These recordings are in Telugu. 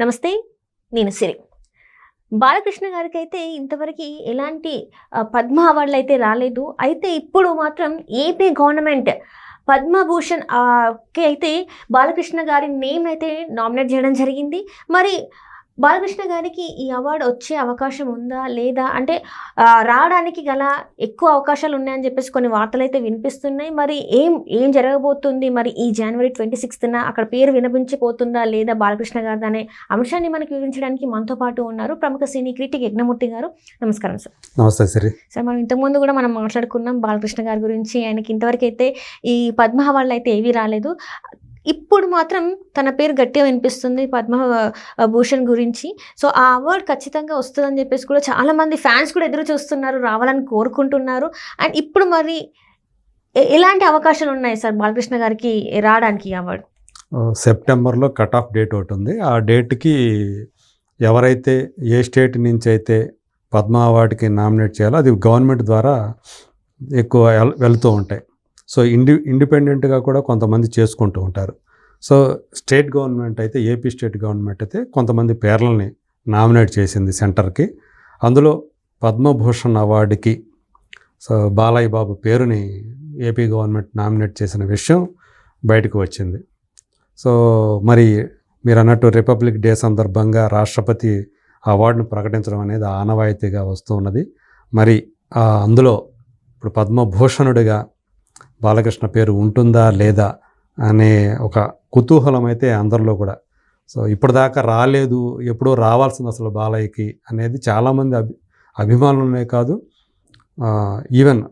నమస్తే నేను సిరి. బాలకృష్ణ గారికి అయితే ఇంతవరకు ఎలాంటి పద్మ అవార్డులు అయితే రాలేదు. అయితే ఇప్పుడు మాత్రం ఏపీ గవర్నమెంట్ పద్మభూషణ్కి అయితే బాలకృష్ణ గారి నేమ్ అయితే నామినేట్ చేయడం జరిగింది. మరి బాలకృష్ణ గారికి ఈ అవార్డు వచ్చే అవకాశం ఉందా లేదా? అంటే రావడానికి గల ఎక్కువ అవకాశాలు ఉన్నాయని చెప్పేసి కొన్ని వార్తలు అయితే వినిపిస్తున్నాయి. మరి ఏం ఏం జరగబోతుంది? మరి ఈ జనవరి ట్వంటీ సిక్స్త్న అక్కడ పేరు వినిపించిపోతుందా లేదా బాలకృష్ణ గారు అనే అంశాన్ని మనకు వివరించడానికి మనతో పాటు ఉన్నారు ప్రముఖ సినీ క్రిటిక్ యజ్ఞమూర్తి గారు. నమస్కారం సార్. నమస్తే సిరి. సార్ మనం ఇంతకుముందు కూడా మనం మాట్లాడుకున్నాం బాలకృష్ణ గారి గురించి. ఆయనకి ఇంతవరకు అయితే ఈ పద్మ అవార్డులు అయితే ఏవీ రాలేదు. ఇప్పుడు మాత్రం తన పేరు గట్టిగా వినిపిస్తుంది పద్మ భూషణ్ గురించి. సో ఆ అవార్డు ఖచ్చితంగా వస్తుందని చెప్పేసి కూడా చాలామంది ఫ్యాన్స్ కూడా ఎదురు చూస్తున్నారు రావాలని కోరుకుంటున్నారు. అండ్ ఇప్పుడు మరి ఎలాంటి అవకాశాలు ఉన్నాయి సార్ బాలకృష్ణ గారికి రావడానికి ఈ అవార్డు సెప్టెంబర్లో కట్ ఆఫ్ డేట్ ఒకటి ఉంది. ఆ డేట్కి ఎవరైతే ఏ స్టేట్ నుంచి అయితే పద్మ అవార్డుకి నామినేట్ చేయాలో అది గవర్నమెంట్ ద్వారా ఎక్కువ వెల్- వెళ్తూ ఉంటాయి. సో ఇండి ఇండిపెండెంట్గా కూడా కొంతమంది చేసుకుంటూ ఉంటారు. సో స్టేట్ గవర్నమెంట్ అయితే ఏపీ స్టేట్ గవర్నమెంట్ అయితే కొంతమంది పేర్లని నామినేట్ చేసింది సెంటర్కి. అందులో పద్మభూషణ్ అవార్డుకి సో బాలయ్య బాబు పేరుని ఏపీ గవర్నమెంట్ నామినేట్ చేసిన విషయం బయటకు వచ్చింది. సో మరి మీరు అన్నట్టు రిపబ్లిక్ డే సందర్భంగా రాష్ట్రపతి అవార్డును ప్రకటించడం అనేది ఆనవాయితీగా వస్తూ ఉన్నది. మరి అందులో ఇప్పుడు పద్మభూషణుడిగా బాలకృష్ణ పేరు ఉంటుందా లేదా అనే ఒక కుతూహలం అయితే అందరిలో కూడా. సో ఇప్పటిదాకా రాలేదు ఎప్పుడో రావాల్సింది అసలు బాలయ్యకి అనేది చాలామంది అభి అభిమానులనే కాదు ఈవెన్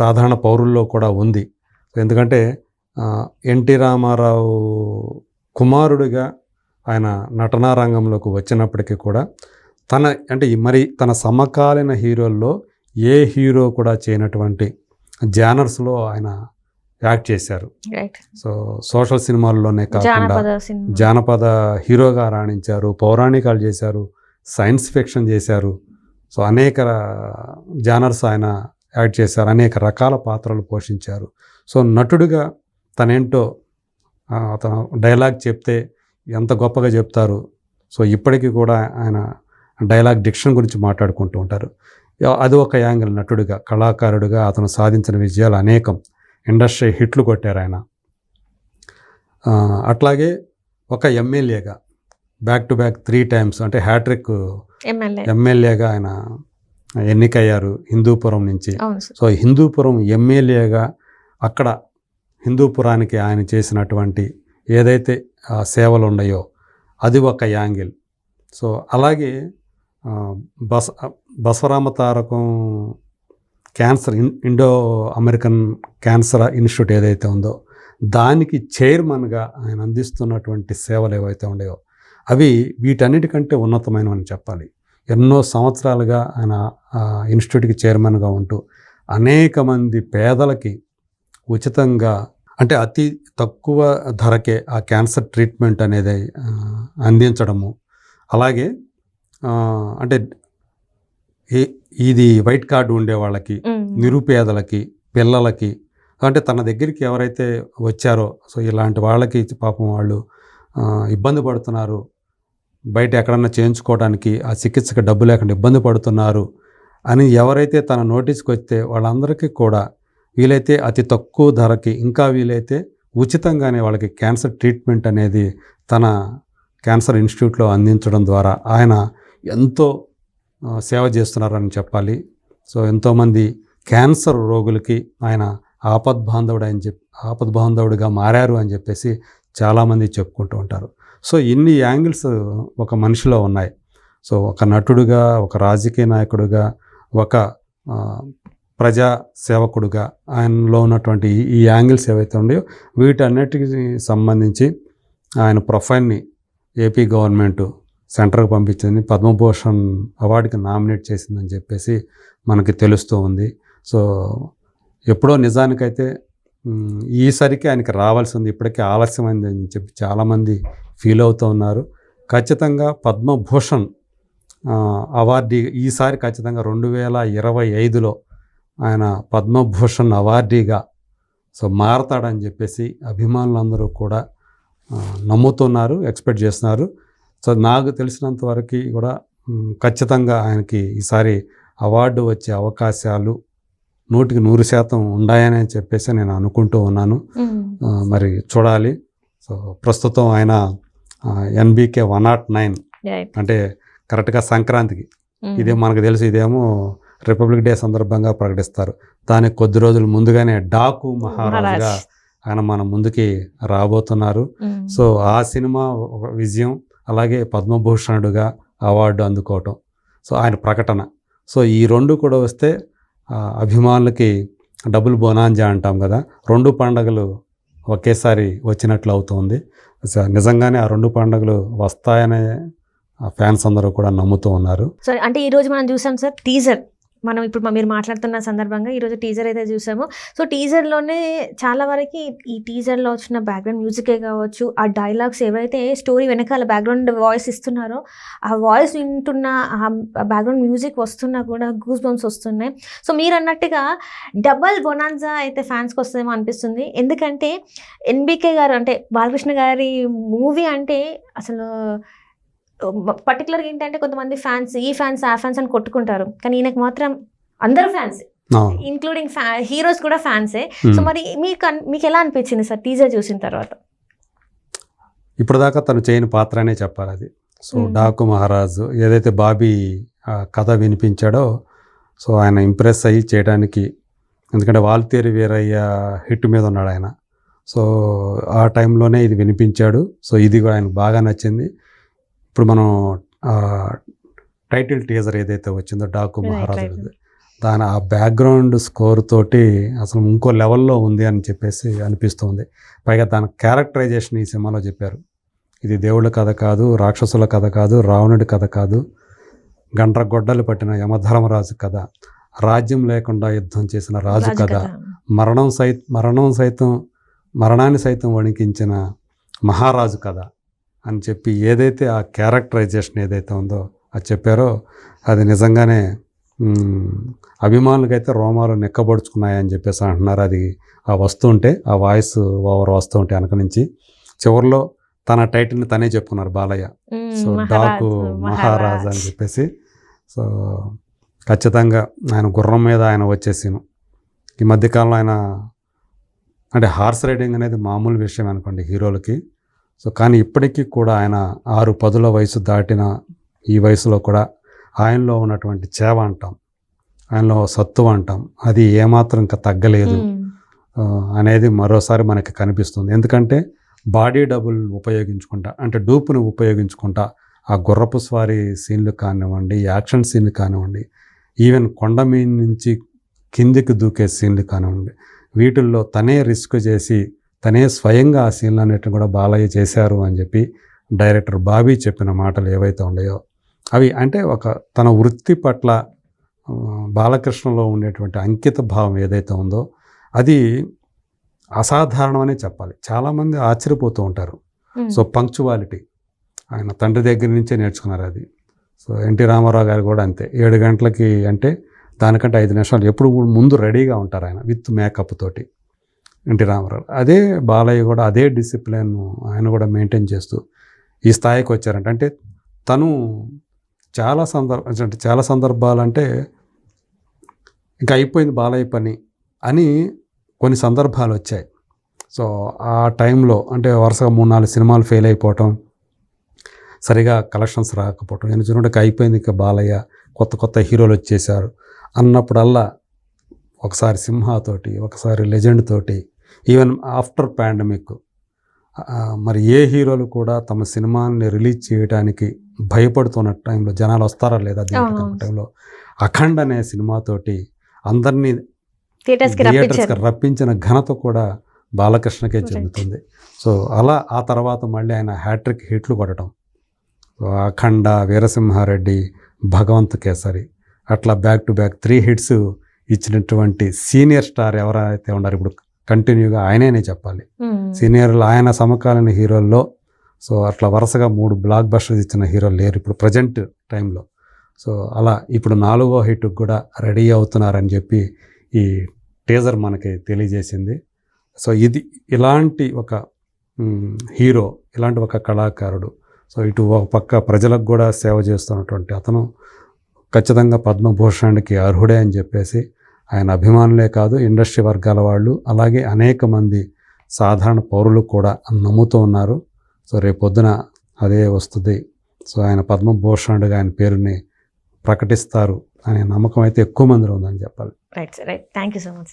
సాధారణ పౌరుల్లో కూడా ఉంది. ఎందుకంటే ఎన్టీ రామారావు కుమారుడిగా ఆయన నటనా రంగంలోకి వచ్చినప్పటికీ కూడా తన అంటే మరి తన సమకాలీన హీరోల్లో ఏ హీరో కూడా చేయనటువంటి జానర్స్లో ఆయన యాక్ట్ చేశారు. సో సోషల్ సినిమాల్లోనే కాకుండా జానపద హీరోగా రాణించారు పౌరాణికాలు చేశారు సైన్స్ ఫిక్షన్ చేశారు. సో అనేక జానర్స్ ఆయన యాక్ట్ చేశారు అనేక రకాల పాత్రలు పోషించారు. సో నటుడిగా తనేంటో అతను డైలాగ్ చెప్తే ఎంత గొప్పగా చెప్తారు. సో ఇప్పటికీ కూడా ఆయన డైలాగ్ డిక్షన్ గురించి మాట్లాడుకుంటూ ఉంటారు. అది ఒక యాంగిల్ నటుడిగా కళాకారుడిగా అతను సాధించిన విజయాలు అనేకం. ఇండస్ట్రీ హిట్లు కొట్టారు ఆయన. అట్లాగే ఒక ఎమ్మెల్యేగా back to back three times అంటే హ్యాట్రిక్ ఎమ్మెల్యే. ఎమ్మెల్యేగా ఆయన ఎన్నికయ్యారు హిందూపురం నుంచి. సో హిందూపురం ఎమ్మెల్యేగా అక్కడ హిందూపురానికి ఆయన చేసినటువంటి ఏదైతే సేవలు ఉన్నాయో అది ఒక యాంగిల్. సో అలాగే బస Basavarama Tarakam cancer in Indo American cancer institute ఏదైతే ఉందో దానికి చైర్మన్గా ఆయన అందిస్తున్నటువంటి సేవలు ఏవైతే ఉండేవో అవి వీటన్నిటికంటే ఉన్నతమైనవని చెప్పాలి. ఎన్నో సంవత్సరాలుగా ఆయన ఇన్స్టిట్యూట్కి చైర్మన్గా ఉంటూ అనేక మంది పేదలకి ఉచితంగా అంటే అతి తక్కువ ధరకే ఆ క్యాన్సర్ ట్రీట్మెంట్ అనేది అందించడము అలాగే అంటే ఇది వైట్ కార్డు ఉండే వాళ్ళకి. నిరుపేదలకి పిల్లలకి అంటే తన దగ్గరికి ఎవరైతే వచ్చారో సో ఇలాంటి వాళ్ళకి పాపం వాళ్ళు ఇబ్బంది పడుతున్నారు బయట ఎక్కడన్నా చేయించుకోవడానికి ఆ చికిత్సకి డబ్బు లేకుండా ఇబ్బంది పడుతున్నారు అని ఎవరైతే తన నోటీస్కి వస్తే వాళ్ళందరికీ కూడా వీలైతే అతి తక్కువ ధరకి ఇంకా వీలైతే ఉచితంగానే వాళ్ళకి క్యాన్సర్ ట్రీట్మెంట్ అనేది తన క్యాన్సర్ ఇన్స్టిట్యూట్లో అందించడం ద్వారా ఆయన ఎంతో సేవ చేస్తున్నారని చెప్పాలి. సో ఎంతోమంది క్యాన్సర్ రోగులకి ఆయన ఆపద్బాంధవుడు అని చెప్పి ఆపద్బాంధవుడిగా మారారు అని చెప్పేసి చాలామంది చెప్పుకుంటూ ఉంటారు. సో ఇన్ని యాంగిల్స్ ఒక మనిషిలో ఉన్నాయి. సో ఒక నటుడుగా ఒక రాజకీయ నాయకుడుగా ఒక ప్రజా సేవకుడుగా ఆయనలో ఉన్నటువంటి ఈ- ఈ యాంగిల్స్ ఏవైతే ఉన్నాయో వీటన్నిటికి సంబంధించి ఆయన ప్రొఫైల్ని ఏపీ గవర్నమెంటు సెంటర్కి పంపించింది. పద్మభూషణ్ అవార్డుకి నామినేట్ చేసిందని చెప్పేసి మనకి తెలుస్తూ ఉంది. సో ఎప్పుడో నిజానికైతే ఈసరికి ఆయనకి రావాల్సి ఉంది. ఇప్పటికే ఆలస్యమైంది అని చెప్పి చాలామంది ఫీల్ అవుతూ ఉన్నారు. ఖచ్చితంగా పద్మభూషణ్ అవార్డీ ఈసారి ఖచ్చితంగా రెండు వేల ఇరవై ఐదులో ఆయన పద్మభూషణ్ అవార్డీగా సో మారతాడని చెప్పేసి అభిమానులందరూ కూడా నమ్ముతున్నారు ఎక్స్పెక్ట్ చేస్తున్నారు. సో నాకు తెలిసినంత వరకు కూడా ఖచ్చితంగా ఆయనకి ఈసారి అవార్డు వచ్చే అవకాశాలు నూటికి నూరు శాతం ఉన్నాయని చెప్పేసి నేను అనుకుంటూ ఉన్నాను మరి చూడాలి సో ప్రస్తుతం ఆయన ఎన్బికే వన్ నాట్ నైన్. అంటే కరెక్ట్గా సంక్రాంతికి. ఇదే మనకు తెలుసు ఇదేమో రిపబ్లిక్ డే సందర్భంగా ప్రకటిస్తారు దానికి కొద్ది రోజులు ముందుగానే డాకు మహారాజుగా మహారాజ్. ఆయన మన ముందుకి రాబోతున్నారు. సో ఆ సినిమా ఒక విజయం అలాగే పద్మభూషణుడుగా అవార్డు అందుకోవటం. సో ఆయన ప్రకటన. సో ఈ రెండు కూడా వస్తే అభిమానులకి డబుల్ బోనాంజా అంటాం కదా. రెండు పండగలు ఒకేసారి వచ్చినట్లు అవుతుంది. నిజంగానే ఆ రెండు పండుగలు వస్తాయనే ఫ్యాన్స్ అందరూ కూడా నమ్ముతూ ఉన్నారు. సరే అంటే ఈ రోజు మనం చూసాం సార్ టీజర్. మనం ఇప్పుడు మీరు మాట్లాడుతున్న సందర్భంగా ఈరోజు టీజర్ అయితే చూసాము. సో టీజర్లోనే చాలా వరకు ఈ టీజర్లో వచ్చిన బ్యాక్గ్రౌండ్ మ్యూజికే కావచ్చు ఆ డైలాగ్స్ ఎవరైతే స్టోరీ వెనకాల బ్యాక్గ్రౌండ్ వాయిస్ ఇస్తున్నారో ఆ వాయిస్ వింటున్న ఆ బ్యాక్గ్రౌండ్ మ్యూజిక్ వస్తున్నా కూడా గూస్ బంప్స్ వస్తున్నాయి. సో మీరు అన్నట్టుగా డబల్ బొనాన్జా అయితే ఫ్యాన్స్కి వస్తుందేమో అనిపిస్తుంది. ఎందుకంటే ఎన్బికే గారు అంటే బాలకృష్ణ గారి మూవీ అంటే అసలు పర్టికులర్గా ఏంటంటే కొంతమంది ఫ్యాన్స్ ఈ ఫ్యాన్స్ ఆ ఫ్యాన్స్ అని కొట్టుకుంటారు. కానీ ఈయనకు మాత్రం అందరు ఫ్యాన్స్. ఇంక్లూడింగ్ ఫ్యా హీరోస్ కూడా ఫ్యాన్సే సో మ్మ్. మరి మీకు అన్- మీకు ఎలా అనిపించింది సార్ టీజర్ చూసిన తర్వాత? ఇప్పటిదాకా తను చేయని పాత్రనే చెప్పాలి అది. సో మ్మ్. డాకు మహారాజు ఏదైతే బాబీ కథ వినిపించాడో సో ఆయన ఇంప్రెస్ అయ్యి చేయడానికి ఎందుకంటే వాల్తేరి వీరయ్య హిట్ మీద ఉన్నాడు ఆయన. సో ఆ టైంలోనే ఇది వినిపించాడు. సో ఇది కూడా ఆయనకు బాగా నచ్చింది. ఇప్పుడు మనం టైటిల్ టీజర్ ఏదైతే వచ్చిందో డాకు మహారాజు. దాని ఆ బ్యాక్గ్రౌండ్ స్కోర్ తోటి అసలు ఇంకో లెవెల్లో ఉంది అని చెప్పేసి అనిపిస్తుంది పైగా దాని క్యారెక్టరైజేషన్ ఈ సినిమాలో చెప్పారు ఇది దేవుళ్ళ కథ కాదు రాక్షసుల కథ కాదు రావణుడి కథ కాదు గండ్ర గొడ్డలు పట్టిన యమధర్మరాజు కథ రాజ్యం లేకుండా యుద్ధం చేసిన రాజు కథ. మరణం సై మరణం సైతం మరణాన్ని సైతం వణికించిన మహారాజు కథ అని చెప్పి ఏదైతే ఆ క్యారెక్టరైజేషన్ ఏదైతే ఉందో అది చెప్పారో అది నిజంగానే అభిమానులకైతే రోమాలు నెక్కబడుచుకున్నాయని చెప్పేసి అంటున్నారు. అది ఆ వస్తుంటే ఆ వాయిస్ ఓవర్ వస్తుంటే వెనక నుంచి. చివరిలో తన టైటిల్ని తనే చెప్పుకున్నారు బాలయ్య. సో డాకు మహారాజ్ అని చెప్పేసి. సో ఖచ్చితంగా ఆయన గుర్రం మీద ఆయన వచ్చేసాను. ఈ మధ్యకాలంలో ఆయన అంటే హార్స్ రైడింగ్ అనేది మామూలు విషయం అనుకోండి హీరోలకి. సో కానీ ఇప్పటికీ కూడా ఆయన ఆరు పదుల వయసు దాటిన ఈ వయసులో కూడా ఆయనలో ఉన్నటువంటి చేవ అంటాం ఆయనలో సత్తు అంటాం. అది ఏమాత్రం ఇంకా తగ్గలేదు. అనేది మరోసారి మనకి కనిపిస్తుంది. ఎందుకంటే బాడీ డబుల్ ఉపయోగించుకుంటా అంటే డూపుని ఉపయోగించుకుంటా ఆ గుర్రపు స్వారీ సీన్లు కానివ్వండి యాక్షన్ సీన్లు కానివ్వండి ఈవెన్ కొండ మీద నుంచి కిందికి దూకే సీన్లు కానివ్వండి వీటిల్లో తనే రిస్క్ చేసి తనే స్వయంగా ఆ సీన్లు అన్నిటిని కూడా బాలయ్య చేశారు అని చెప్పి డైరెక్టర్ బాబీ చెప్పిన మాటలు ఏవైతే ఉన్నాయో అవి అంటే ఒక తన వృత్తి పట్ల బాలకృష్ణలో ఉండేటువంటి అంకిత భావం ఏదైతే ఉందో అది అసాధారణమనే చెప్పాలి. చాలామంది ఆశ్చర్యపోతూ ఉంటారు. So punctuality. ఆయన తండ్రి దగ్గర నుంచే నేర్చుకున్నారు అది. సో ఎన్టీ రామారావు గారు కూడా అంతే. ఏడు గంటలకి అంటే దానికంటే ఐదు నిమిషాలు. ఎప్పుడు ముందు రెడీగా ఉంటారు ఆయన విత్ మేకప్ తోటి. ఎన్టీ రామారావు. అదే బాలయ్య కూడా అదే డిసిప్లిన్ ఆయన కూడా మెయింటైన్ చేస్తూ ఈ స్థాయికి వచ్చారంట. అంటే తను చాలా సందర్భ అంటే చాలా సందర్భాలంటే ఇంకా అయిపోయింది బాలయ్య పని అని కొన్ని సందర్భాలు వచ్చాయి. సో ఆ టైంలో అంటే వరుసగా మూడు నాలుగు సినిమాలు ఫెయిల్ అయిపోవటం సరిగా కలెక్షన్స్ రాకపోవటం నేను చూడండి అయిపోయింది ఇక బాలయ్య కొత్త కొత్త హీరోలు వచ్చేసారు అన్నప్పుడల్లా ఒకసారి సింహాతోటి ఒకసారి లెజెండ్ తోటి ఈవెన్ ఆఫ్టర్ పాండమిక్ మరి ఏ హీరోలు కూడా తమ సినిమాని రిలీజ్ చేయడానికి భయపడుతున్న టైంలో జనాలు వస్తారా లేదా. టైంలో అఖండ్ అనే సినిమాతోటి అందరినీ థియేటర్స్కి రప్పించిన ఘనత కూడా బాలకృష్ణకే. చెందుతుంది సో అలా ఆ తర్వాత మళ్ళీ ఆయన హ్యాట్రిక్ హిట్లు కొట్టడం అఖండ వీరసింహారెడ్డి భగవంత్ కేసరి అట్లా back to back three hits ఇచ్చినటువంటి సీనియర్ స్టార్ ఎవరైతే ఉన్నారు ఇప్పుడు కంటిన్యూగా ఆయనేనే చెప్పాలి. మ్మ్. సీనియర్లు ఆయన సమకాలీన హీరోల్లో సో అట్లా వరుసగా మూడు బ్లాక్ బస్టర్స్ ఇచ్చిన హీరోలు లేరు ఇప్పుడు ప్రజెంట్ టైంలో సో అలా ఇప్పుడు నాలుగో హిట్ కూడా రెడీ అవుతున్నారని చెప్పి ఈ టీజర్ మనకి తెలియజేసింది. సో ఇది ఇలాంటి ఒక హీరో ఇలాంటి ఒక కళాకారుడు. సో ఇటు ఒక పక్క ప్రజలకు కూడా సేవ చేస్తున్నటువంటి అతను ఖచ్చితంగా పద్మభూషణ్కి అర్హుడే అని చెప్పేసి ఆయన అభిమానులే కాదు ఇండస్ట్రీ వర్గాల వాళ్ళు అలాగే అనేక మంది సాధారణ పౌరులు కూడా నమ్ముతూ ఉన్నారు. సో రేపొద్దున అదే వస్తుంది. సో ఆయన పద్మభూషణుడిగా ఆయన పేరుని ప్రకటిస్తారు అనే నమ్మకం అయితే ఎక్కువ మందిలో ఉందని చెప్పాలి. Right sir right thank you so much